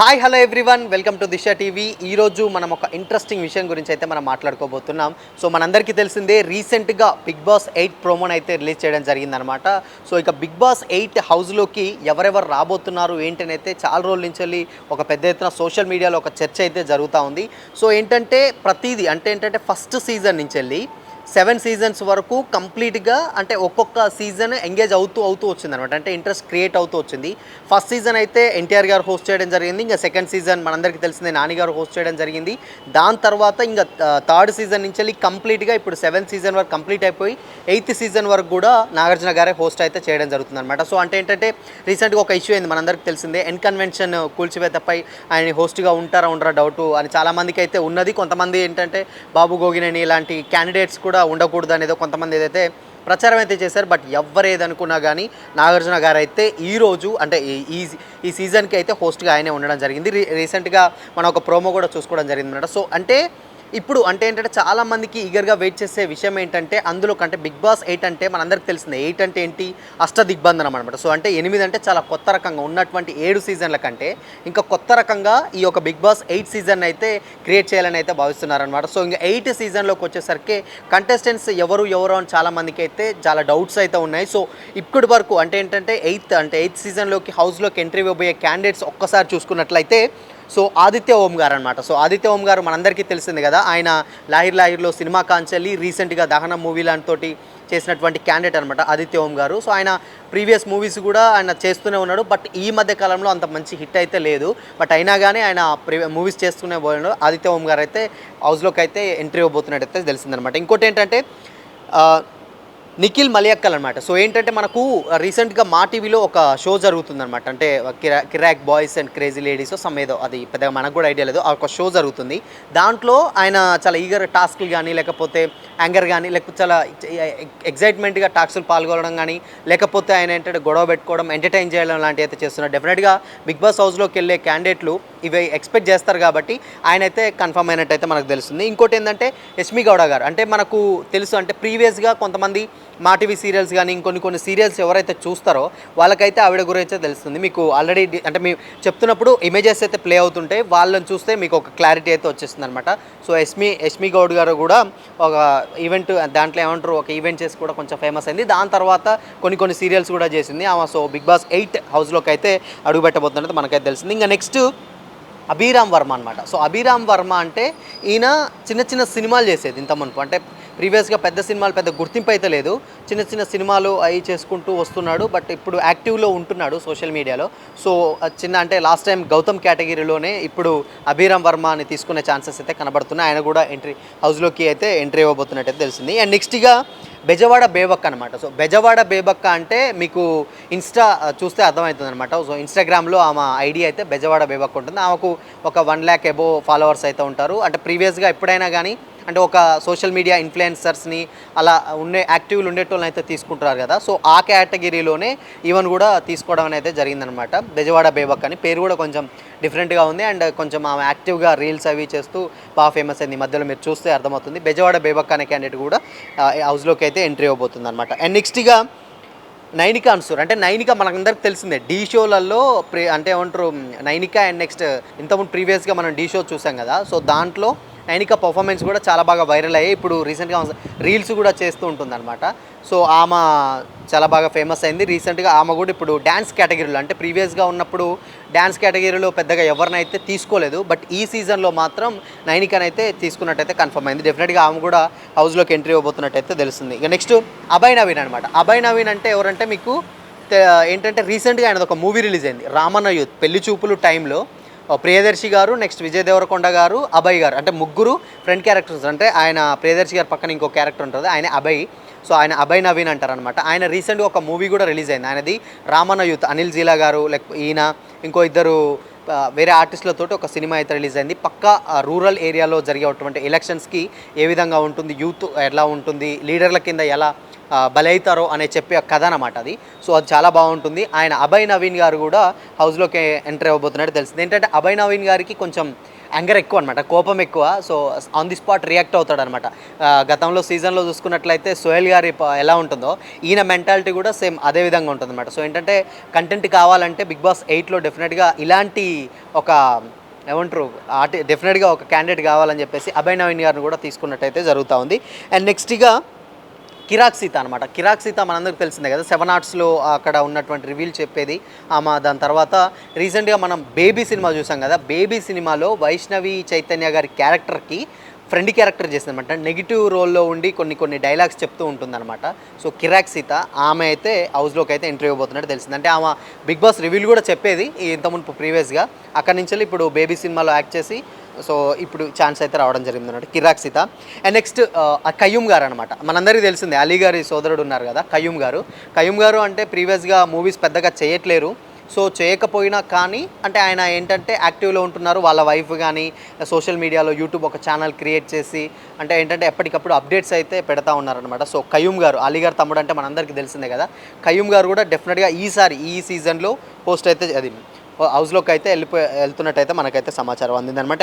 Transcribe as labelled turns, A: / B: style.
A: Hi hello everyone. Welcome to Disha TV. ఈరోజు మనం ఒక ఇంట్రెస్టింగ్ విషయం గురించి అయితే మనం మాట్లాడుకోబోతున్నాం. సో మనందరికీ తెలిసిందే రీసెంట్గా బిగ్ బాస్ ఎయిట్ ప్రోమోని అయితే రిలీజ్ చేయడం జరిగిందనమాట సో ఇక బిగ్ బాస్ ఎయిట్ హౌస్లోకి ఎవరెవరు రాబోతున్నారు ఏంటని అయితే చాలా రోజుల నుంచి వెళ్ళి ఒక పెద్ద ఎత్తున సోషల్ మీడియాలో ఒక చర్చ అయితే జరుగుతూ ఉంది. సో ఏంటంటే ప్రతిదీ అంటే ఏంటంటే ఫస్ట్ సీజన్ నుంచి వెళ్ళి సెవెన్ సీజన్స్ వరకు కంప్లీట్గా అంటే ఒక్కొక్క సీజన్ ఎంగేజ్ అవుతూ అవుతూ వచ్చింది అనమాట అంటే ఇంట్రెస్ట్ క్రియేట్ అవుతూ వచ్చింది. ఫస్ట్ సీజన్ అయితే ఎన్టీఆర్ గారు హోస్ట్ చేయడం జరిగింది. ఇంకా సెకండ్ సీజన్ మనందరికీ తెలిసిందే నాని గారు హోస్ట్ చేయడం జరిగింది. దాని తర్వాత ఇంకా థర్డ్ సీజన్ నుంచి వెళ్ళి కంప్లీట్గా ఇప్పుడు సెవెంత్ సీజన్ వరకు కంప్లీట్ అయిపోయి ఎయిత్ సీజన్ వరకు కూడా నాగార్జున గారే హోస్ట్ అయితే చేయడం జరుగుతుంది అనమాట సో అంటే ఏంటంటే రీసెంట్గా ఒక ఇష్యూ అయింది మనందరికీ తెలిసిందే. ఎన్ కన్వెన్షన్ కూల్చివేతపై ఆయన హోస్ట్గా ఉంటారా ఉండరా డౌట్ అని చాలామందికి అయితే ఉన్నది. కొంతమంది ఏంటంటే బాబు గోగినేని ఇలాంటి క్యాండిడేట్స్ కూడా ఉండకూడదు అనేది కొంతమంది ఏదైతే ప్రచారం అయితే చేశారు బట్ ఎవరేదనుకున్నా కానీ నాగార్జున గారు అయితే ఈరోజు అంటే ఈ- ఈ ఈ సీజన్కి అయితే హోస్ట్గా ఆయనే ఉండడం జరిగింది. రీసెంట్గా మనం ఒక ప్రోమో కూడా చూసుకోవడం జరిగింది అనమాట సో అంటే ఇప్పుడు అంటే ఏంటంటే చాలా మందికి ఈగర్గా వెయిట్ చేసే విషయం ఏంటంటే అందులో కంటే బిగ్ బాస్ ఎయిట్ అంటే మనందరికి తెలిసింది. ఎయిట్ అంటే ఏంటి? అష్ట దిగ్బంధనం అనమాట సో అంటే ఎనిమిది అంటే చాలా కొత్త రకంగా ఉన్నటువంటి ఏడు సీజన్ల కంటే ఇంకా కొత్త రకంగా ఈ యొక్క బిగ్ బాస్ ఎయిట్ సీజన్ అయితే క్రియేట్ చేయాలని అయితే భావిస్తున్నారనమాట సో ఇంకా ఎయిట్ సీజన్లోకి వచ్చేసరికి కంటెస్టెంట్స్ ఎవరు ఎవరు అని చాలా మందికి అయితే చాలా డౌట్స్ అయితే ఉన్నాయి. సో ఇప్పటి వరకు అంటే ఏంటంటే ఎయిత్ అంటే ఎయిత్ సీజన్లోకి హౌస్లోకి ఎంట్రీ ఇవ్వబోయే క్యాండిడేట్స్ ఒక్కసారి చూసుకున్నట్లయితే సో ఆదిత్య ఓం గారు అనమాట సో ఆదిత్య ఓం గారు మనందరికీ తెలిసింది కదా ఆయన లాహిర్ లాహిర్లో సినిమా కాంచెల్లి రీసెంట్గా దహనం మూవీ లాంటితోటి చేసినటువంటి క్యాండిడేట్ అనమాట ఆదిత్య ఓం గారు. సో ఆయన ప్రీవియస్ మూవీస్ కూడా ఆయన చేస్తూనే ఉన్నాడు బట్ ఈ మధ్య కాలంలో అంత మంచి హిట్ అయితే లేదు. బట్ అయినా కానీ ఆయన మూవీస్ చేస్తూనే పోయాడు ఆదిత్య ఓం గారు అయితే హౌస్లోకి అయితే ఎంట్రీ ఇవ్వబోతున్నట్టు అయితే తెలిసిందనమాట ఇంకోటి ఏంటంటే నిఖిల్ మలియక్కల్ అనమాట సో ఏంటంటే మనకు రీసెంట్గా మా టీవీలో ఒక షో జరుగుతుందనమాట అంటే కిరా Kirrak boys and crazy ladies some ఏదో అది పెద్దగా మనకు కూడా ఐడియా లేదు. ఒక షో జరుగుతుంది. దాంట్లో ఆయన చాలా ఈగర్ టాస్క్లు కానీ లేకపోతే యాంగర్ కానీ లేకపోతే చాలా ఎగ్జైట్మెంట్గా టాస్క్లు పాల్గొనడం కానీ లేకపోతే ఆయన ఏంటంటే గొడవ పెట్టుకోవడం ఎంటర్టైన్ చేయడం లాంటివి అయితే చేస్తున్నారు. డెఫినెట్గా బిగ్ బాస్ హౌస్లోకి వెళ్ళే క్యాండిడేట్లు ఇవి ఎక్స్పెక్ట్ చేస్తారు కాబట్టి ఆయన అయితే కన్ఫర్మ్ అయినట్టయితే మనకు తెలుస్తుంది. ఇంకోటి ఏంటంటే యష్మి గౌడ గారు. అంటే మనకు తెలుసు అంటే ప్రీవియస్గా కొంతమంది మా టీవీ సీరియల్స్ కానీ ఇంకొన్ని కొన్ని సీరియల్స్ ఎవరైతే చూస్తారో వాళ్ళకైతే ఆవిడ గురించి తెలుస్తుంది. మీకు ఆల్రెడీ అంటే మీ చెప్తున్నప్పుడు ఇమేజెస్ అయితే ప్లే అవుతుంటాయి వాళ్ళని చూస్తే మీకు ఒక క్లారిటీ అయితే వచ్చేస్తుంది అనమాట సో ఎస్మి ఎస్మి గౌడ్ గారు కూడా ఒక ఈవెంట్ దాంట్లో ఏమంటారు ఒక ఈవెంట్ చేసి కూడా కొంచెం ఫేమస్ అయింది. దాని తర్వాత కొన్ని కొన్ని సీరియల్స్ కూడా చేసింది. ఆమె సో బిగ్ బాస్ ఎయిట్ హౌస్లోకి అయితే అడుగుపెట్టబోతున్నట్టు మనకైతే తెలిసింది ఇంకా నెక్స్ట్ అభిరామ్ వర్మ అనమాట సో అభిరామ్ వర్మ అంటే ఈయన చిన్న చిన్న సినిమాలు చేసేది ఇంత మునుపు అంటే ప్రీవియస్గా పెద్ద సినిమాలు పెద్ద గుర్తింపు అయితే లేదు. చిన్న చిన్న సినిమాలు అవి చేసుకుంటూ వస్తున్నాడు. బట్ ఇప్పుడు యాక్టివ్లో ఉంటున్నాడు సోషల్ మీడియాలో. సో చిన్న అంటే లాస్ట్ టైం గౌతమ్ కేటగిరీలోనే ఇప్పుడు అభిరామ్ వర్మ అని తీసుకునే ఛాన్సెస్ అయితే కనబడుతున్నాయి. ఆయన కూడా ఎంట్రీ హౌస్లోకి అయితే ఎంట్రీ ఇవ్వబోతున్నట్టు అయితే తెలిసింది. అండ్ నెక్స్ట్గా బెజవాడ బేబక్క అనమాట సో బెజవాడ బేబక్క అంటే మీకు ఇన్స్టా చూస్తే అర్థమవుతుంది అనమాట సో ఇన్స్టాగ్రామ్లో ఆమె ఐడి అయితే బెజవాడ బేబక్క ఉంటుంది. ఆమెకు ఒక వన్ ల్యాక్ ఎబో ఫాలోవర్స్ అయితే ఉంటారు. అంటే ప్రీవియస్గా ఎప్పుడైనా కానీ అంటే ఒక సోషల్ మీడియా ఇన్ఫ్లుయెన్సర్స్ని అలా ఉండే యాక్టివ్లు ఉండేటోళ్ళని అయితే తీసుకుంటారు కదా. సో ఆ కేటగిరీలోనే ఈవెన్ కూడా తీసుకోవడం అనేది జరిగిందనమాట బెజవాడ బేబక్ అని. పేరు కూడా కొంచెం డిఫరెంట్గా ఉంది. అండ్ కొంచెం ఆమె యాక్టివ్గా రీల్స్ అవి చేస్తూ బాగా ఫేమస్ అయింది. ఈ మధ్యలో మీరు చూస్తే అర్థమవుతుంది. బెజవాడ బేబక్ అనే క్యాండిడేట్ కూడా హౌస్లోకి అయితే ఎంట్రీ ఇవ్వబోతుంది అనమాట అండ్ నెక్స్ట్గా నైనిక అన్సూర్. అంటే నైనిక మనకందరికి తెలిసిందే. డీ షోలలో ప్రీ అంటే ఏమంటారు నైనిక అండ్ నెక్స్ట్ ఇంతకుముందు ప్రీవియస్గా మనం డీ షో చూసాం కదా. సో దాంట్లో నైనిక పర్ఫార్మెన్స్ కూడా చాలా బాగా వైరల్ అయ్యి ఇప్పుడు రీసెంట్గా రీల్స్ కూడా చేస్తూ ఉంటుందన్నమాట. సో ఆమె చాలా బాగా ఫేమస్ అయింది. రీసెంట్గా ఆమె కూడా ఇప్పుడు డ్యాన్స్ కేటగిరీలో అంటే ప్రీవియస్గా ఉన్నప్పుడు డ్యాన్స్ కేటగిరీలో పెద్దగా ఎవరినైతే తీసుకోలేదు బట్ ఈ సీజన్లో మాత్రం నైనికనైతే తీసుకున్నట్టయితే కన్ఫర్మ్ అయింది. డెఫినెట్గా ఆమె కూడా హౌస్లోకి ఎంట్రీ ఇవ్వబోతున్నట్టయితే తెలుస్తుంది. ఇక నెక్స్ట్ అభయ్ నవీన్ అనమాట అభయ్ నవీన్ అంటే ఎవరంటే మీకు ఏంటంటే రీసెంట్గా ఆయన ఒక మూవీ రిలీజ్ అయింది. రామన్న యూత్ పెళ్ళి చూపులు టైంలో ప్రియదర్శి గారు నెక్స్ట్ విజయ్ దేవరకొండ గారు అభయ్ గారు అంటే ముగ్గురు ఫ్రంట్ క్యారెక్టర్స్ అంటే ఆయన ప్రియదర్శి గారు పక్కన ఇంకో క్యారెక్టర్ ఉంటుంది ఆయన అభయ్. సో ఆయన అభయ్ నవీన్ అంటారనమాట ఆయన రీసెంట్గా ఒక మూవీ కూడా రిలీజ్ అయింది. ఆయనది రామన్న యూత్ అనిల్ జీలా గారు లేకపోతే ఈయన ఇంకో ఇద్దరు వేరే ఆర్టిస్టులతో ఒక సినిమా అయితే రిలీజ్ అయింది. పక్కా రూరల్ ఏరియాలో జరిగేటువంటి ఎలక్షన్స్కి ఏ విధంగా ఉంటుంది యూత్ ఎలా ఉంటుంది లీడర్ల కింద ఎలా బలైతారో అనే చెప్పే కథ అనమాట అది. సో అది చాలా బాగుంటుంది. ఆయన అభయ్ నవీన్ గారు కూడా హౌస్లోకి ఎంటర్ అవ్వబోతున్నట్టు తెలిసింది ఏంటంటే అభయ్ నవీన్ గారికి కొంచెం యాంగర్ ఎక్కువ అనమాట కోపం ఎక్కువ. So on the spot react అవుతాడు అనమాట గతంలో సీజన్లో చూసుకున్నట్లయితే సోహెల్ గారి ఎలా ఉంటుందో ఈయన మెంటాలిటీ కూడా సేమ్ అదే విధంగా ఉంటుంది అనమాట సో ఏంటంటే కంటెంట్ కావాలంటే బిగ్ బాస్ ఎయిట్లో డెఫినెట్గా ఇలాంటి ఒక ఏమంటారు ఆర్టి డెఫినెట్గా ఒక క్యాండిడేట్ కావాలని చెప్పేసి అభయ్ నవీన్ గారిని కూడా తీసుకున్నట్టయితే జరుగుతూ ఉంది. అండ్ నెక్స్ట్గా కిరాక్ సీత అనమాట కిరాక్ సీత మనందరికి తెలిసిందే కదా సెవెన్ ఆర్ట్స్లో అక్కడ ఉన్నటువంటి రివీల్ చెప్పేది. ఆమె దాని తర్వాత రీసెంట్గా మనం బేబీ సినిమా చూసాం కదా బేబీ సినిమాలో వైష్ణవి చైతన్య గారి క్యారెక్టర్కి ఫ్రెండ్ క్యారెక్టర్ చేసిందనమాట నెగిటివ్ రోల్లో ఉండి కొన్ని కొన్ని డైలాగ్స్ చెప్తూ ఉంటుందన్నమాట. సో కిరాక్ సీత ఆమె అయితే హౌస్లోకి అయితే ఎంట్రీ అయిపోతున్నట్టు తెలిసింది. అంటే ఆమె బిగ్ బాస్ రివ్యూలు కూడా చెప్పేది ఇంతకుముందు ప్రీవియస్గా అక్కడి నుంచి ఇప్పుడు బేబీ సినిమాలో యాక్ట్ చేసి సో ఇప్పుడు ఛాన్స్ అయితే రావడం జరిగింది అన్నమాట కిరాక్ సీత. అండ్ నెక్స్ట్ కయ్యూమ్ గారు అనమాట మనందరికీ తెలిసిందే అలీ గారి సోదరుడు ఉన్నారు కదా కయ్యూమ్ గారు. కయ్యూమ్ గారు అంటే ప్రీవియస్గా మూవీస్ పెద్దగా చేయట్లేరు. సో చేయకపోయినా కానీ అంటే ఆయన ఏంటంటే యాక్టివ్లో ఉంటున్నారు వాళ్ళ వైఫ్ కానీ సోషల్ మీడియాలో యూట్యూబ్ ఒక ఛానల్ క్రియేట్ చేసి అంటే ఏంటంటే ఎప్పటికప్పుడు అప్డేట్స్ అయితే పెడతా ఉన్నారనమాట సో కయూమ్ గారు అలీగారు తమ్ముడు అంటే మనందరికీ తెలిసిందే కదా కయూమ్ గారు కూడా డెఫినెట్గా ఈసారి ఈ సీజన్లో పోస్ట్ అయితే అది హౌస్లోకి అయితే వెళ్ళిపో వెళ్తున్నట్టయితే మనకైతే సమాచారం అందిందనమాట